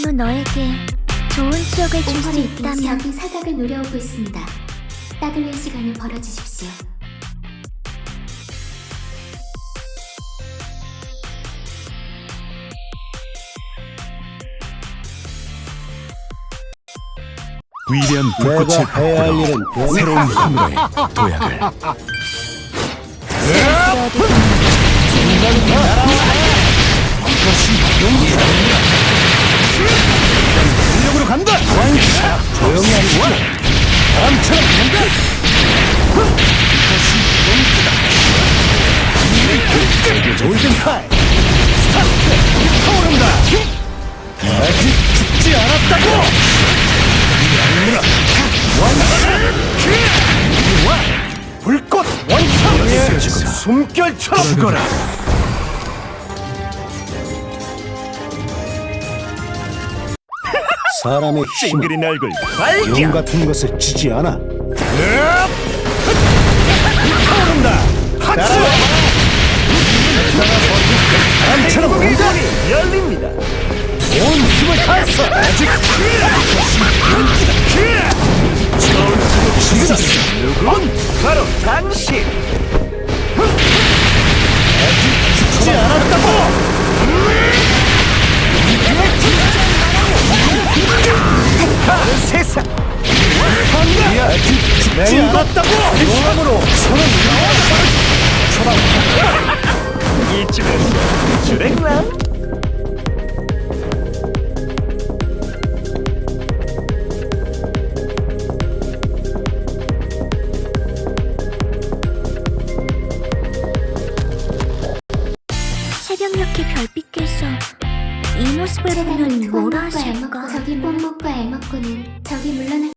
이걸로 너에게 좋은 추억을 줄 수 있다면 적이 사각을 노려오고 있습니다. 따돌릴 시간을 벌어주십시오. 위대한 불꽃을 내가 해야 할 바꾸러 일은 뭐? 새로운 힘으로의 도약을 골든 타임 스타트 타오른다. 아직 죽지 않았다고. 왕차 와 불꽃 원천 숨결처럼 죽어라. 사람의 힘은 용 같은 것을 주지 않아. 타오른다. 하트. 바람처럼 공간이 열립니다. 온 힘을 다했어. 아직 지금 누군 바로 당신. 죽지 않았다고. 용암으로 손을 이쯤에서 주랭라 새벽녘의 별빛께서 이 모습을 보면 뭐라 원목과 하실까? 저기 원목과 애먹고는 저기 물러날